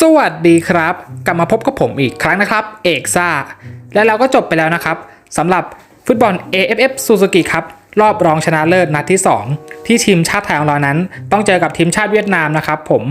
สวัสดีครับ กลับมาพบกับผมอีกครั้งนะครับ เอกซ่า และเราก็จบไปแล้วนะครับสำหรับฟุตบอล AFF Suzuki ครับรอบรองชนะเลิศนัดที่ 2 ที่ทีมชาติไทยของเรานั้น ต้องเจอกับทีมชาติเวียดนามนะครับผม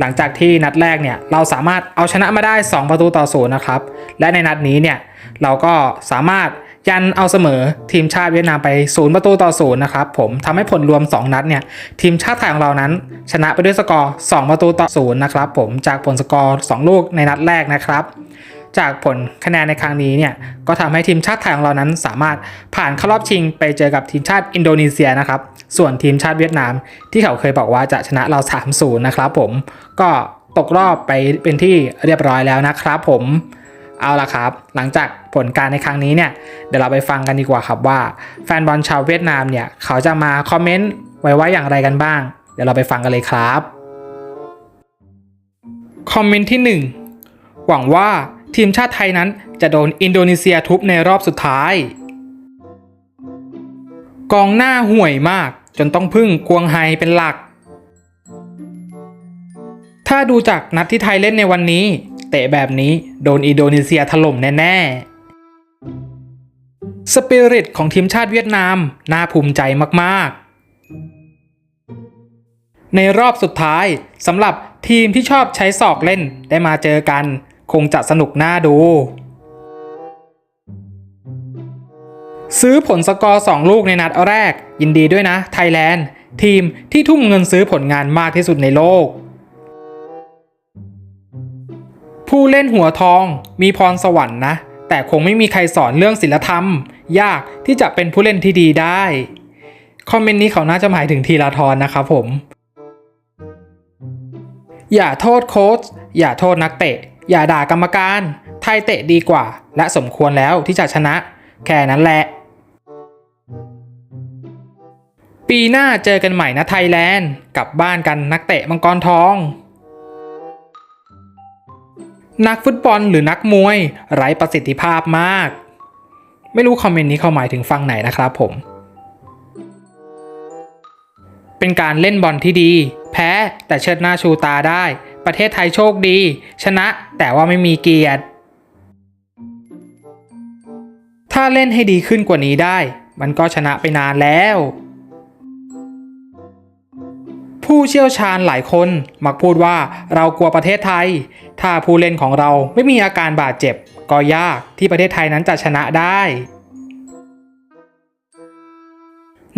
หลังจากที่นัดแรกเนี่ยเราสามารถเอาชนะมาได้ 2 ประตูต่อศูนย์นะครับและในนัดนี้เนี่ยเราก็สามารถ ยันเอาเสมอทีมชาติเวียดนามไปศูนย์ประตูต่อศูนนะครับผมทำให้ผลรวม 2 นัดเนี่ยทีมชาติไทยของเรานั้น ชนะไปด้วยสกอร์ 2 ประตูต่อศูนนะครับผมจากผลสกอร์ 2 ลูกในนัดแรกนะครับ จากผลคะแนนในครั้งนี้เนี่ยก็ทำให้ทีมชาติไทยของเรานั้น สามารถผ่านเข้ารอบชิงไปเจอกับทีมชาติอินโดนีเซียนะครับส่วนทีมชาติเวียดนาม ที่เขาเคยบอกว่าจะชนะเรา 3-0 นะครับผมก็ตกรอบไปเป็นที่เรียบร้อยแล้วนะครับผม เอาละครับ หลังจากผลการในครั้งนี้เนี่ย เดี๋ยวเราไปฟังกันดีกว่าครับว่า แฟนบอลชาวเวียดนามเนี่ย เขาจะมาคอมเมนต์ไว้ว่าอย่างไรกันบ้าง เดี๋ยวเราไปฟังกันเลยครับ คอมเมนต์ที่หนึ่งหวังว่าทีมชาติไทยนั้นจะโดนอินโดนีเซียทุบในรอบสุดท้าย กองหน้าห่วยมากจนต้องพึ่งกวงไฮเป็นหลัก ถ้าดูจากนัดที่ไทยเล่นในวันนี้ เตะแบบนี้โดนอินโดนีเซียถล่มแน่ๆ สปิริตของทีมชาติเวียดนามน่าภูมิใจมากๆ ในรอบสุดท้ายสำหรับทีมที่ชอบใช้ศอกเล่นได้มาเจอกัน คงจะสนุกน่าดู ซื้อผลสกอร์2ลูกในนัดแรก ยินดีด้วยนะไทยแลนด์ ทีมที่ทุ่มเงินซื้อผลงานมากที่สุดในโลก ผู้เล่นหัวทองมีพรสวรรค์นะ แต่คงไม่มีใครสอนเรื่องศิลธรรม ยากที่จะเป็นผู้เล่นที่ดีได้ คอมเมนต์นี้เขาน่าจะหมายถึงทีลาทรนะครับผม อย่าโทษโค้ชอย่าโทษนักเตะ อย่าด่ากรรมการ ไทยเตะดีกว่า และสมควรแล้วที่จะชนะ แค่นั้นแหละ ปีหน้าเจอกันใหม่นะไทยแลนด์ กลับบ้านกันนักเตะมังกรทอง นักฟุตบอลหรือนักมวย ไร้ประสิทธิภาพมาก ไม่รู้คอมเมนต์นี้เขาหมายถึงฝั่งไหนนะครับผม เป็นการเล่นบอลที่ดี แพ้แต่เชิดหน้าชูตาได้ ประเทศไทยโชคดี ชนะแต่ว่าไม่มีเกียรติ ถ้าเล่นให้ดีขึ้นกว่านี้ได้ มันก็ชนะไปนานแล้ว ผู้เชี่ยวชาญหลายคนมักพูดว่าเรากลัวประเทศไทย ถ้าผู้เล่นของเราไม่มีอาการบาดเจ็บ ก็ยากที่ประเทศไทยนั้นจะชนะได้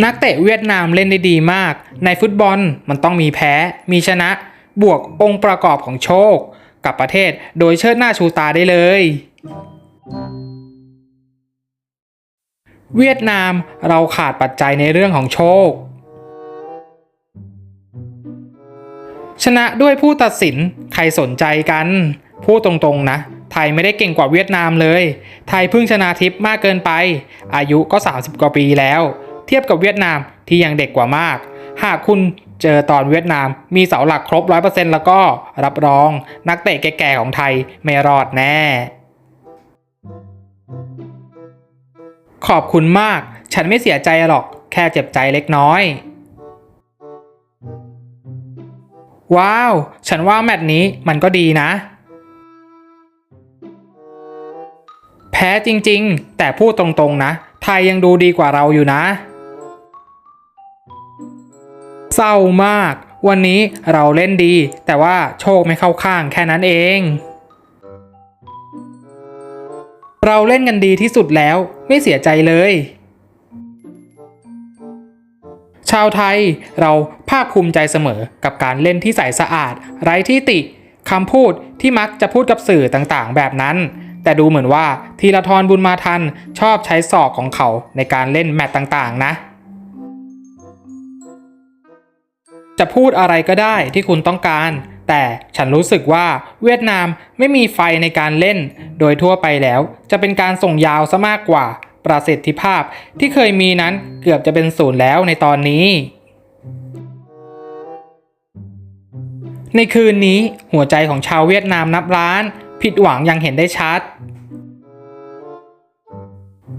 นักเตะเวียดนามเล่นได้ดีมาก ในฟุตบอลมันต้องมีแพ้ มีชนะ บวกองค์ประกอบของโชค กับประเทศโดยเชิดหน้าชูตาได้เลยเวียดนามเราขาดปัจจัยในเรื่องของโชค ชนะด้วยผู้ตัดสินใครสนใจกัน พูดตรงๆนะ ไทยไม่ได้เก่งกว่าเวียดนามเลย ไทยเพิ่งชนะทิพย์มากเกินไป อายุก็ 30 กว่าปีแล้ว เทียบกับเวียดนามที่ยังเด็กกว่ามาก หากคุณเจอตอนเวียดนามมีเสาหลักครบ 100%แล้วก็รับรองนักเตะแก่ๆของไทยไม่รอดแน่ ขอบคุณมาก ฉันไม่เสียใจหรอก แค่เจ็บใจเล็กน้อย ว้าว ฉันว่าแมตช์นี้มันก็ดีนะ แพ้จริงๆ แต่พูดตรงๆนะ ไทยยังดูดีกว่าเราอยู่นะ เศร้ามาก วันนี้เราเล่นดี แต่ว่าโชคไม่เข้าข้างแค่นั้นเอง เราเล่นกันดีที่สุดแล้ว ไม่เสียใจเลย ชาวไทยเราภาคภูมิใจเสมอกับการเล่นที่ใสสะอาด ไร้ที่ติคำพูดที่มักจะพูดกับสื่อต่างๆ แบบนั้น แต่ดูเหมือนว่าธีรทรบุญมาทันชอบใช้ศอกของเขาในการเล่นแมตต์ต่างๆ นะ จะพูดอะไรก็ได้ที่คุณต้องการ แต่ฉันรู้สึกว่าเวียดนามไม่มีไฟในการเล่น โดยทั่วไปแล้วจะเป็นการส่งยาวซะมากกว่า ประสิทธิภาพที่เคยมีนั้นเกือบจะเป็นศูนย์แล้วในตอนนี้ ในคืนนี้หัวใจของชาวเวียดนามนับล้าน ผิดหวังยังเห็นได้ชัด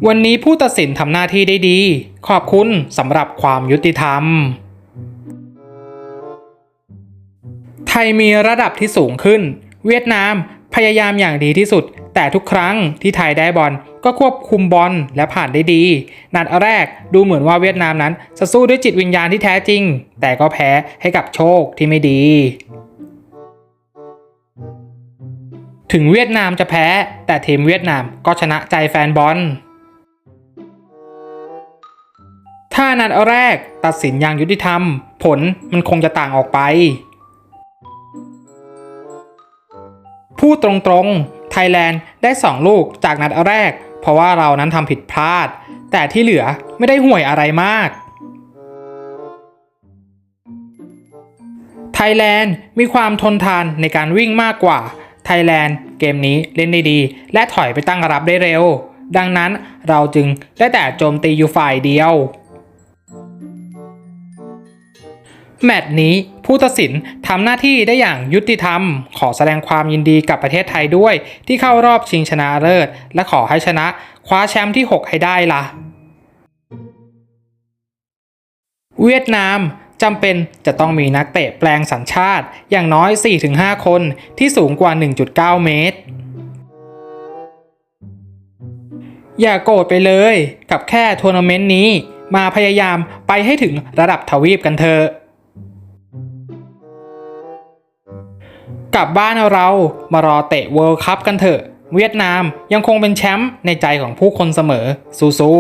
วันนี้ผู้ตัดสินทำหน้าที่ได้ดี ขอบคุณสำหรับความยุติธรรม ไทยมีระดับที่สูงขึ้น เวียดนามพยายามอย่างดีที่สุด แต่ทุกครั้งที่ไทยได้บอลก็ควบคุมบอลและผ่านได้ดี นัดแรกดูเหมือนว่าเวียดนามนั้นจะสู้ด้วยจิตวิญญาณที่แท้จริง แต่ก็แพ้ให้กับโชคที่ไม่ดี ถึงเวียดนามจะแพ้ แต่ทีมเวียดนามก็ชนะใจแฟนบอลถ้านัดแรกตัดสินอย่างยุติธรรม ผลมันคงจะต่างออกไป พูดตรงๆ ไทยแลนด์ได้ 2 ลูกจากนัดแรก เพราะว่าเรานั้นทำผิดพลาด แต่ที่เหลือไม่ได้ห่วยอะไรมาก ไทยแลนด์มีความทนทานในการวิ่งมากกว่า ไทยแลนด์เกมนี้เล่นได้ดี และถอยไปตั้งรับได้เร็ว ดังนั้นเราจึงได้แต่โจมตีอยู่ฝ่ายเดียว แมตช์นี้ผู้ตัดสินทำหน้าที่ได้อย่างยุติธรรม ขอแสดงความยินดีกับประเทศไทยด้วย ที่เข้ารอบชิงชนะเลิศ และขอให้ชนะ คว้าแชมป์ที่ 6 ให้ได้ล่ะ เวียดนามจำเป็นจะต้องมีนักเตะแปลงสัญชาติอย่างน้อย 4-5 คนที่สูงกว่า 1.9 เมตร อย่าโกรธไปเลยกับแค่ทัวร์นาเมนต์นี้ มาพยายามไปให้ถึงระดับทวีปกันเถอะ กลับบ้านเรามารอเตะเวิลด์คัพกันเถอะ เวียดนามยังคงเป็นแชมป์ในใจของผู้คนเสมอสู้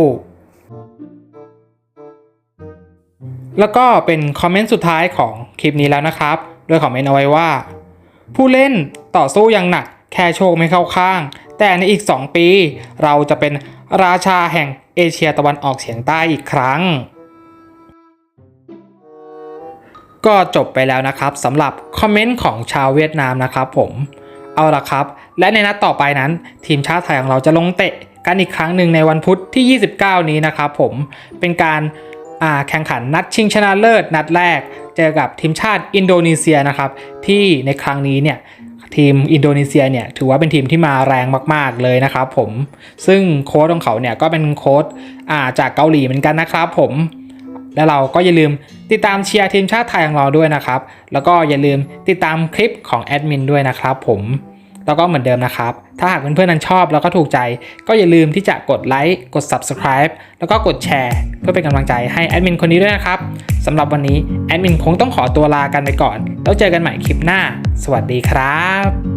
ๆแล้วก็เป็นคอมเมนต์สุดท้ายของคลิปนี้แล้วนะครับ โดยคอมเมนต์เอาไว้ว่า ผู้เล่นต่อสู้อย่างหนักแค่โชคไม่เข้าข้าง แต่ในอีก 2 ปี เราจะเป็นราชาแห่งเอเชียตะวันออกเฉียงใต้อีกครั้ง ก็จบไปแล้วนะครับสำหรับคอมเมนต์ของชาวเวียดนามนะครับผมเอาละครับ และในนัดต่อไปนั้น ทีมชาติไทยของเราจะลงเตะกันอีกครั้งหนึ่งในวันพุธที่ 29 นี้นะครับผมเป็นการแข่งขันนัดชิงชนะเลิศนัดแรก เจอกับทีมชาติอินโดนีเซียนะครับที่ในครั้งนี้เนี่ยทีมอินโดนีเซียเนี่ยถือว่าเป็นทีมที่มาแรงมากๆเลยนะครับผมซึ่งโค้ชของเขาเนี่ยก็เป็นโค้ชจากเกาหลีเหมือนกันนะครับผม และเราก็อย่าลืมติดตามเชียร์ทีมชาติไทยของเราด้วยนะครับ แล้วก็อย่าลืมติดตามคลิปของแอดมินด้วยนะครับผมแล้วก็เหมือนเดิมนะครับ ถ้าหากเพื่อนๆนั้นชอบแล้วก็ถูกใจ ก็อย่าลืมที่จะกดไลค์ กด Subscribe แล้วก็กดแชร์เพื่อเป็นกำลังใจให้แอดมินคนนี้ด้วยนะครับสำหรับวันนี้แอดมินคงต้องขอตัวลากันไปก่อน แล้วเจอกันใหม่คลิปหน้า สวัสดีครับ